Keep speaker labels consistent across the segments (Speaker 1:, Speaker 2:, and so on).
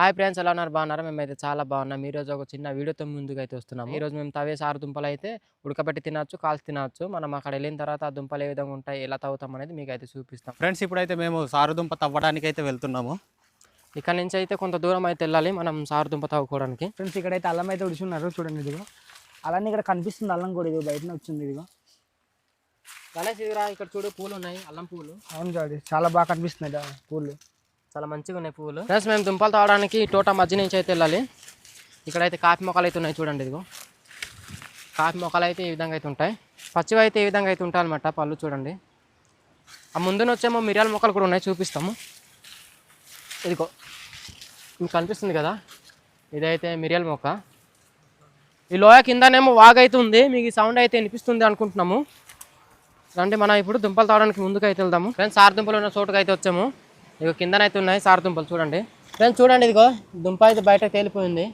Speaker 1: Hi friends ఎలా ఉన్నారు? బాగున్నారు? మేమైతే చాలా బాగున్నాం. ఈ రోజు ఒక చిన్న వీడియోతో ముందుకు అయితే వస్తున్నాము. ఈ రోజు మేము తవే సారు దుంపలు అయితే ఉడకబెట్టి తినొచ్చు కాల్చి తినొచ్చు. మనం అక్కడ వెళ్ళిన తర్వాత ఆ దుంపలు ఏ విధంగా ఉంటాయి ఎలా తవ్వుతాం అనేది మీకు అయితే చూపిస్తాం.
Speaker 2: ఫ్రెండ్స్ ఇప్పుడైతే మేము సారుదుంప తవ్వడానికి అయితే వెళ్తున్నాము.
Speaker 1: ఇక్కడ నుంచి అయితే కొంత దూరం అయితే వెళ్ళాలి మనం సారు దుంప తవ్వుకోవడానికి.
Speaker 3: ఫ్రెండ్స్ ఇక్కడైతే అల్లం అయితే ఉడిచున్నారు చూడండి ఇదిగో. అలానే ఇక్కడ కనిపిస్తుంది అల్లం కూడా ఇదిగో బయటనే వచ్చింది ఇదిగో.
Speaker 1: గణేష్ ఇదిరా ఇక్కడ చూడు పూలు ఉన్నాయి అల్లం పూలు.
Speaker 3: అవును చూడండి చాలా బాగా కనిపిస్తున్నాయి పూలు.
Speaker 1: చాలా మంచిగా ఉన్నాయి పువ్వులు. ఫ్రెండ్స్ మేము దుంపలు తాగడానికి తోట మధ్య నుంచి అయితే వెళ్ళాలి. ఇక్కడైతే కాఫీ మొక్కలు అయితే ఉన్నాయి చూడండి ఇదిగో. కాఫీ మొక్కలు అయితే ఈ విధంగా అయితే ఉంటాయి. పచ్చివి అయితే ఈ విధంగా అయితే ఉంటాయి అనమాట పళ్ళు చూడండి. ఆ ముందున వచ్చేమో మిరియాల మొక్కలు కూడా ఉన్నాయి చూపిస్తాము. ఇదిగో మీకు కనిపిస్తుంది కదా? ఇదైతే మిరియాల మొక్క. ఈ లోయ కిందనేమో వాగైతే అయితే ఉంది మీకు ఈ సౌండ్ అయితే వినిపిస్తుంది అనుకుంటున్నాము. రండి మనం ఇప్పుడు దుంపలు తాగడానికి ముందుకు అయితే వెళ్దాము. ఫ్రెండ్స్ సార్ దుంపలు ఉన్న చోటుకు అయితే వచ్చాము. ఇగో కిందనైతే ఉన్నాయి సార్ దుంపలు చూడండి. ఫ్రెండ్స్ చూడండి ఇదిగో దుంప అయితే బయట తేలిపోయింది.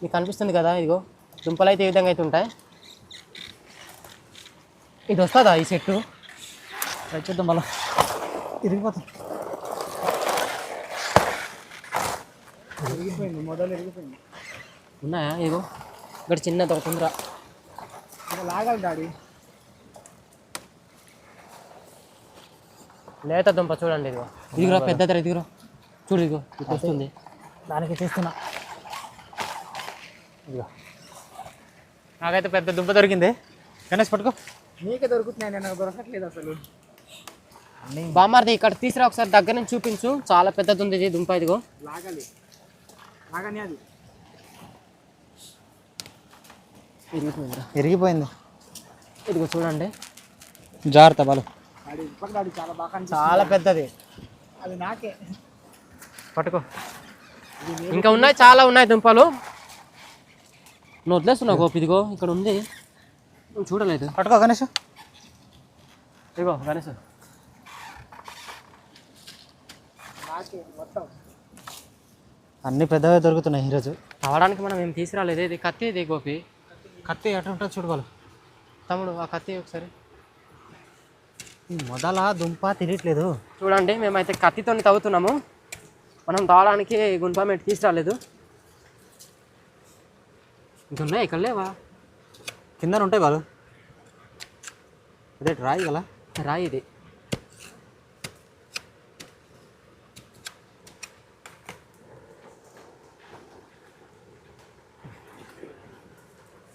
Speaker 1: మీకు కనిపిస్తుంది కదా ఇదిగో దుంపలు అయితే ఈ విధంగా అయితే ఉంటాయి. ఇది వస్తుందా ఈ చెట్టు
Speaker 3: వచ్చేద్దాం మళ్ళీ. ఇరిగిపోతుంది. ఇరిగిపోయింది మొదలు ఇరిగిపోయింది.
Speaker 1: ఉన్నాయా ఇదిగో? ఇక్కడ చిన్నది ఉందిరా
Speaker 3: ఇక్కడ లాగాలి డాడీ.
Speaker 1: లేత దుంప చూడండి ఇదిగో. ఇదిగురా పెద్ద ఇదిగురా చూడు ఇదిగో ఇది వస్తుంది.
Speaker 3: దానికి చేస్తున్నా
Speaker 1: ఇదిగో.
Speaker 2: నాకైతే పెద్ద దుంప దొరికింది. గణేష్ పట్టుకో.
Speaker 3: నీకే దొరుకుతున్నాయి నేను నాకు దొరకట్లేదు అసలు.
Speaker 1: బామార్ది ఇక్కడ తీసురా ఒకసారి దగ్గర నుంచి చూపించు. చాలా పెద్దది ఉంది ఇది దుంప ఇదిగో.
Speaker 3: లాగాలి. లాగని అది.
Speaker 1: ఇరిగిపోయిందిరా
Speaker 2: ఎరిగిపోయింది
Speaker 1: ఇదిగో చూడండి.
Speaker 2: జాగ్రత్త బాలు.
Speaker 3: చాలా
Speaker 1: పెద్దది.
Speaker 3: అది నాకే.
Speaker 1: పట్టుకో. ఇంకా ఉన్నాయి చాలా ఉన్నాయి దుంపలు. నువ్వు వదిలేస్తున్నావు గోపి ఇదిగో ఇక్కడ ఉంది. నువ్వు చూడలేదు.
Speaker 2: పట్టుకో గణేష్.
Speaker 1: ఇదిగో గణేష్.
Speaker 2: అన్ని పెద్దవే దొరుకుతున్నాయి ఈరోజు.
Speaker 1: తవ్వడానికి మనం ఏం తీసుకురాలేదు ఇది కత్తి ఇది గోపి.
Speaker 2: కత్తి ఎటు ఉంటుంది చూడగలరు
Speaker 1: తమ్ముడు ఆ కత్తి ఒకసారి.
Speaker 2: ఈ మొదల దుంప తిరగట్లేదు
Speaker 1: చూడండి మేమైతే కత్తితో తవ్వుతున్నాము. మనం తవ్వడానికి గుంప మెట్టి తీసుకురాలేదు. ఇంకా ఉన్నాయి ఇక్కడ లేవా?
Speaker 2: కింద ఉంటాయి బాలు. అదే రాయి గల
Speaker 1: రాయి ఇది.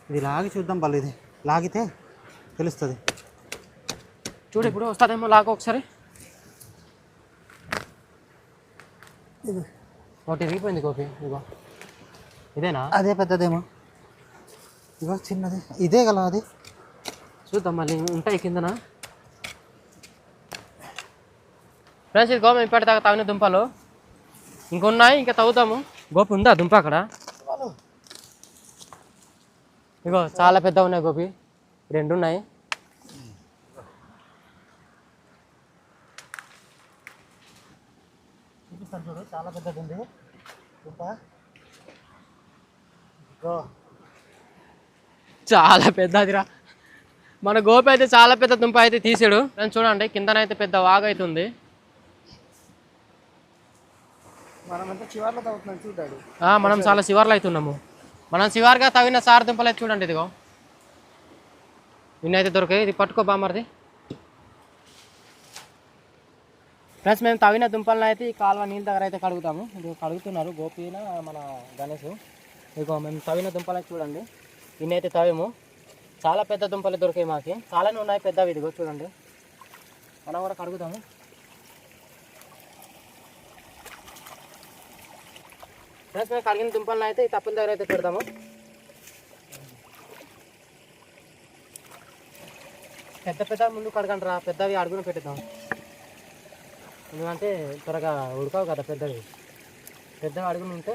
Speaker 2: ఇది లాగి చూద్దాం బాలు ఇది. లాగితే తెలుస్తుంది.
Speaker 1: చూడు ఇప్పుడు వస్తుందేమో లాగా ఒకసారి. ఒకటి విరిగిపోయింది గోపి ఇదిగో. ఇదేనా?
Speaker 2: అదే పెద్దదేమో. ఇగో చిన్నది. ఇదే గల అది.
Speaker 1: చూద్దాం మళ్ళీ ఉంటాయి కిందన. ఫ్రెండ్స్ ఇది గోపి ఇప్పటిదాకా తవ్విన దుంపలు. ఇంకొన్నాయి ఇంకా తవ్వుతాము. గోపి ఉందా దుంప అక్కడ? ఇగో చాలా పెద్ద ఉన్నాయి గోపి. రెండు ఉన్నాయి
Speaker 2: చూపిస్తాను చూడు చాలా పెద్దది ఉంది
Speaker 1: చాలా పెద్దదిరా. మన గోపి అయితే చాలా పెద్ద దుంప అయితే తీసాడు. ఫ్రెండ్స్ చూడండి కిందనైతే పెద్ద వాగు అయితే ఉంది. మనం చాలా శివార్లు అవుతున్నాము మనం శివార్గా తవ్విన సార్ దుంపలు అయితే చూడండి ఇదిగో. నిన్నైతే దొరికాయి. ఇది పట్టుకో బామర్ది ఫ్రెండ్స్ మేము తవ్విన దుంపలను అయితే ఈ కాలువ నీళ్ళ దగ్గర అయితే కడుగుతాము. ఇది కడుగుతున్నారు గోపీన మన గణేష్. ఇదిగో మేము తవ్విన దుంపలు అయితే చూడండి. ఇన్నైతే తవ్వేము. చాలా పెద్ద దుంపలు దొరికాయి మాకి. చాలానే ఉన్నాయి పెద్దవి ఇదిగో చూడండి. మనం కూడా కడుగుతాము. ఫ్రెండ్స్ మేము కడిగిన దుంపలను అయితే ఈ తప్పుల దగ్గర అయితే పెడతాము. పెద్ద పెద్ద ముందు కడగండి రా పెద్దవి అడుగున పెట్టుదాం ఎందుకంటే త్వరగా ఉడకవు కదా పెద్దవి. పెద్దవి అడుగులు ఉంటే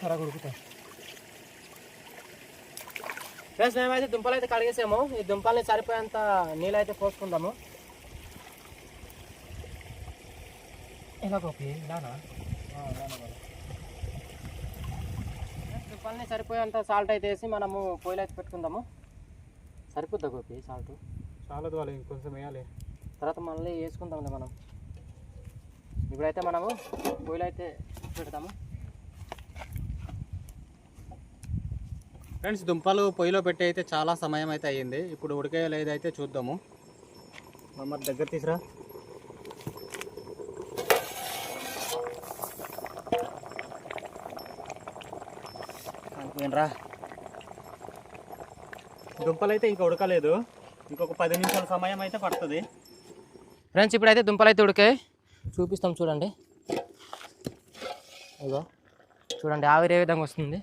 Speaker 1: త్వరగా ఉడుకుతాయి. ప్లస్ మేమైతే దుంపలు అయితే కడిగేసాము. ఈ దుంపల్ని సరిపోయేంత నీళ్ళు అయితే పోసుకుందాము. ఇలా గోపి ఇలానా? దుంపల్ని సరిపోయేంత సాల్ట్ అయితే వేసి మనము పొయ్యిలో అయితే పెట్టుకుందాము. సరిపోద్దా గోపి సాల్ట్?
Speaker 2: చాలా వాళ్ళు ఇంకొంచెం వేయాలి.
Speaker 1: తర్వాత మళ్ళీ వేసుకుందాంలే మనం. ఇప్పుడైతే మనము పొయ్యిలో అయితే పెడతాము.
Speaker 2: ఫ్రెండ్స్ దుంపలు పొయ్యిలో పెట్టి అయితే చాలా సమయం అయితే అయ్యింది. ఇప్పుడు ఉడికే లేదైతే చూద్దాము. మరి దగ్గర తీసురా. రా దుంపలు అయితే ఇంకా ఉడకలేదు. ఇంకొక పది నిమిషాల సమయం అయితే పడుతుంది.
Speaker 1: ఫ్రెండ్స్ ఇప్పుడైతే దుంపలు అయితే ఉడికాయి చూపిస్తాం చూడండి. ఇగో చూడండి ఆవిరి ఏ విధంగా వస్తుంది.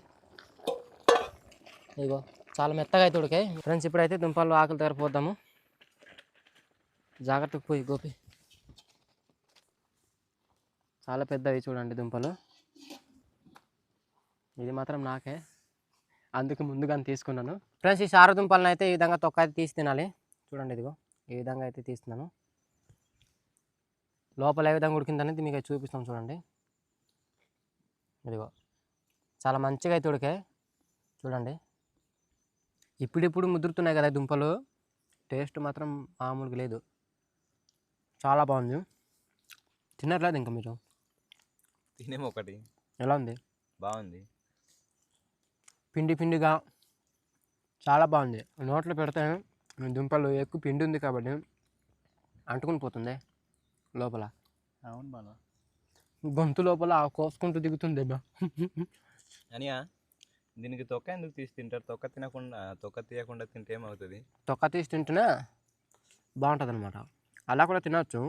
Speaker 1: ఇగో చాలా మెత్తగా అయితే ఉడికాయి ఫ్రెండ్స్ ఇప్పుడైతే దుంపలు ఆకులు దగ్గర పోద్దాము. జాగ్రత్తగా పోయి గోపి. చాలా పెద్దవి చూడండి దుంపలు. ఇది మాత్రం నాకే. అందుకు ముందుగానే తీసుకున్నాను. ఫ్రెండ్స్ ఈ సారదుంపలను అయితే ఈ విధంగా తొక్క అయితే తీసి తినాలి. చూడండి ఇదిగో ఈ విధంగా అయితే తీస్తున్నాను. లోపల ఏ విధంగా ఉడికిందనేది మీకు అయితే చూపిస్తాం చూడండి. ఇదిగో. చాలా మంచిగా అయితే ఉడికాయి. చూడండి. ఇప్పుడిప్పుడు ముదురుతున్నాయి కదా దుంపలు. టేస్ట్ మాత్రం మామూలుగా లేదు. చాలా బాగుంది. తినట్లేదు ఇంకా మీరు?
Speaker 4: తినేమో ఒకటి.
Speaker 1: ఎలా ఉంది?
Speaker 4: బాగుంది.
Speaker 1: పిండి పిండిగా. చాలా బాగుంది. నోట్లో పెడితే దుంపలు ఎక్కువ పిండి ఉంది కాబట్టి అంటుకుని పోతుంది. లోపల.
Speaker 2: అవును బాగా
Speaker 1: గొంతు లోపల కోసుకుంటూ దిగుతుంది అబ్బా.
Speaker 4: అనియా దీనికి తొక్క ఎందుకు తీసి తింటారు? తొక్క తినకుండా తొక్క తీయకుండా తింటే ఏమవుతుంది?
Speaker 1: తొక్క తీసి తింటేనే బాగుంటుంది అనమాట అలా కూడా తినవచ్చు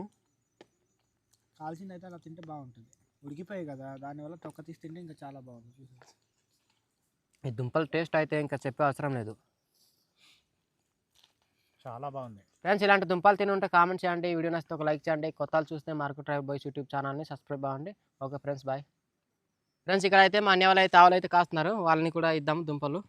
Speaker 3: కాల్చింది అయితే అలా తింటే బాగుంటుంది. ఉడికిపోయాయి కదా దానివల్ల తొక్క తీసి తింటే ఇంకా చాలా చూసి
Speaker 1: ఈ దుంపల టేస్ట్ అయితే ఇంకా చెప్పే అవసరం లేదు.
Speaker 2: చాలా బాగుంది.
Speaker 1: ఫ్రెండ్స్ ఇలాంటి దుంపాలు తిని ఉంటే కామెంట్ చేయండి. వీడియో నచ్చితే ఒక లైక్ చేయండి. కొత్తలు చూస్తే మార్కెట్ ట్రైబ్ బాయ్స్ యూట్యూబ్ ఛానల్ని సబ్స్క్రైబ్ అవ్వండి. Okay friends bye. ఫ్రెండ్స్ ఇక్కడ అయితే మా అన్య వాళ్ళు అయితే ఆవులు అయితే కాస్తున్నారు. వాళ్ళని కూడా ఇద్దాం దుంపలు.